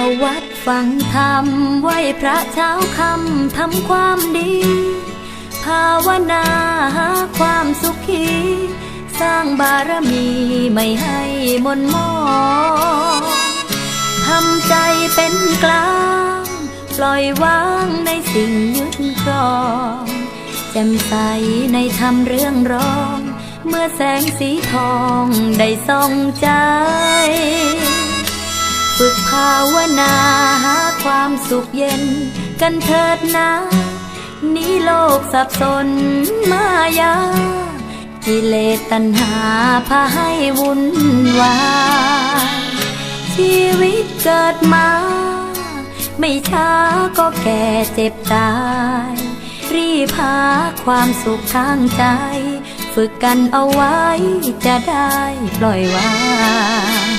าวัดฟังธรรมไหวพระเช้าคำทำความดี ภาวนาหาความสุขี สร้างบารมีไม่ให้มนมองทำใจเป็นกลาง ปล่อยวางในสิ่งยึดครองแจ่มใสในธรรมเรื่องร้อง เมื่อแสงสีทองได้ส่องใจ ภาวนาหาความสุขเย็น กันเถิดนะ นี้โลกสับสนมายา กิเลสตัณหาพาให้วุ่นวายชีวิตเกิดมา ไม่ช้าก็แก่เจ็บตาย รีบหาความสุขทางใจ ฝึกกันเอาไว้จะได้ปล่อยวาง